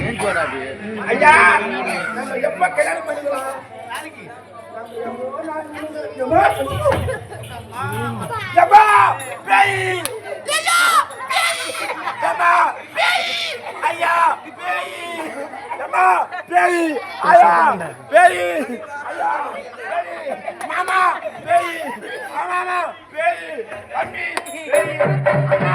ஏன் போடா அப்படியே ஐயா நம்ம எப்ப கல்யாணம் பண்ணிக்கலாம் நாளைக்கு நம்ம எப்போ நான் பேய் ஐயா பேய் ஐயா பேய் மாமா பேய் மாமா பேய் அண்ணி பேய் அண்ணா.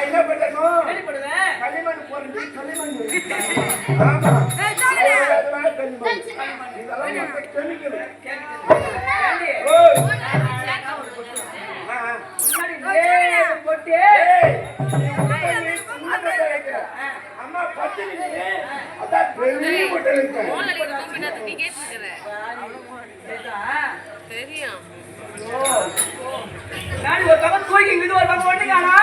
என்ன பண்ணணும் களிமண் போடுறது களிமண். ஆமா. கேட்டிருக்கிறேன். தெரியும். அதை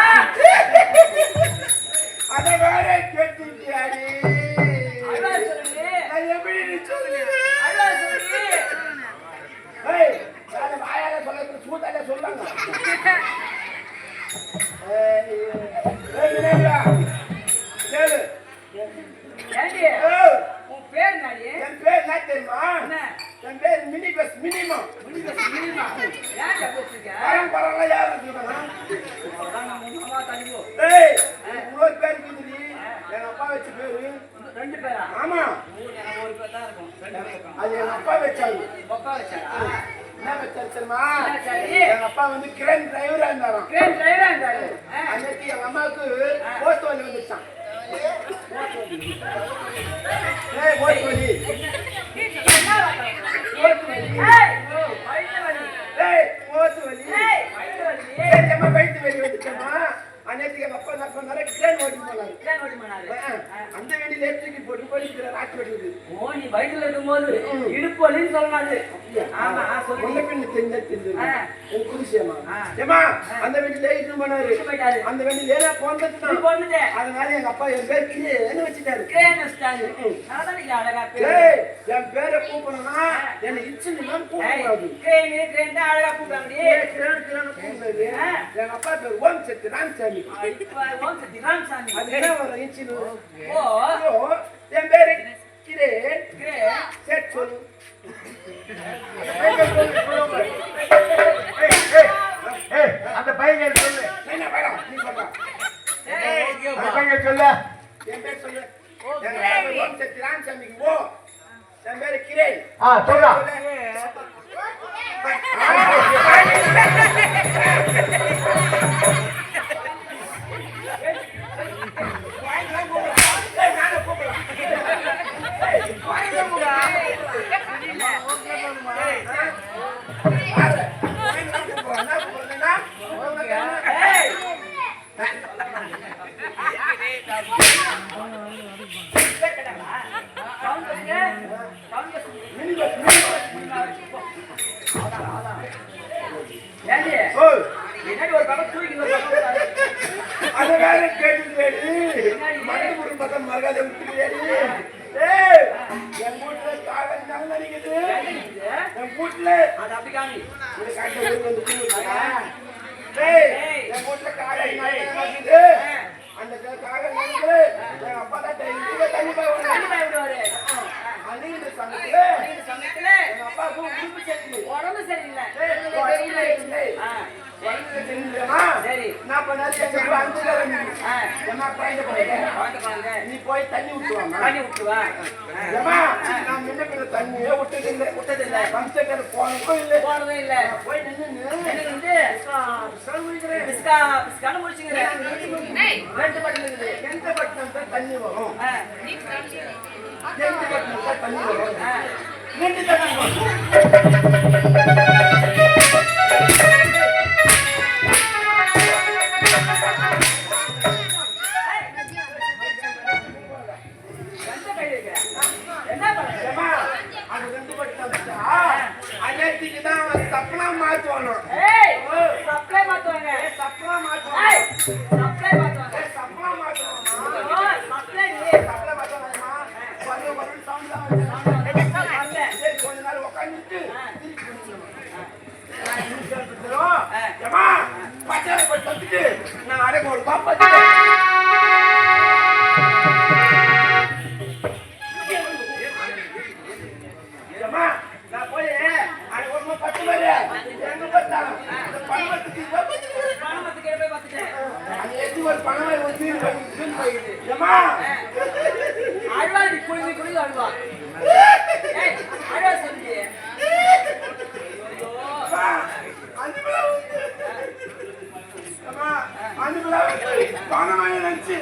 மினிமம். சொல்லுவாங்க? ஏய், இன்னொரு பேர். எங்க அப்பா வச்ச பேரு. ஆமா, அது எங்க அப்பா வச்சாரு. என்ன வச்சாரு தெரியுமா? எங்க அப்பா வந்து கிரேன் டிரைவரா இருந்தாராம். அன்னைக்கு எங்க அம்மாவுக்கு போஸ்ட் வலி வந்துச்சான். ஏய், போஸ்ட் வலி. அந்த வெடியில ஏற்றிக்கு போட்டு போய் ராட்சி வெடிக்குது இடுப்பொலின்னு சொல்லலாது ஆமா சொல்லி முன்ன பின்ன தெரிஞ்சா தெரிஞ்சது. ஆ. உன் குடிசையம்மா. ஆ. ஏம்மா, அந்த வெடியில இட்டுன்னு போனாரு. அந்த வெடியில ஏன்னா வந்துட்டு அதனால எங்க அப்பா என் பேர் கிரேன்னு வச்சுட்டாரு. என் பேரை கூப்பிடணும்னா என்னை இச்சுன்னு தான் அழகா கூப்பிடாது. எங்க அப்பா பேர் ஓம் சக்தி ராமசாமி ஓம் சக்தி ராமசாமி. அது என்ன வரும் இச்சுன்னு என் பேரு கிரேன் கிரேன் சரி சொல்லு அந்த பையன் சொல்லு அந்த பையன் சொல்லு என் பேர் சொல்லு ராமசாமிக்கு போ என் அத வேற கேட்டு மருந்து பக்கம் மறக்காத விட்டு என் வீட்டுல காலம் நல்ல நிக்குது. என் வீட்டுல அது அப்படி வந்து என் வீட்டுல சரி வந்து நீ போய் தண்ணி விட்டுவாங்க தண்ணி விட்டுவா ஏமா நான் முன்னுக்கு தண்ணியே விட்டது இல்லை விட்டது இல்லை வம்சக்கர் போனதும் இல்லை. போனதும் இல்லை. போய் நின்று பிஸ்கா பிஸ்கான முடிச்சுங்கிறேன் ரெண்டு பட்டம் இருக்குது எந்த பட்டம் தண்ணி வரும். எந்த பட்டம் தண்ணி வரும். ரெண்டு தண்ணி வரும். விழுந்து அழுவா அழுவா சொல்லி. பணம் நினைச்சு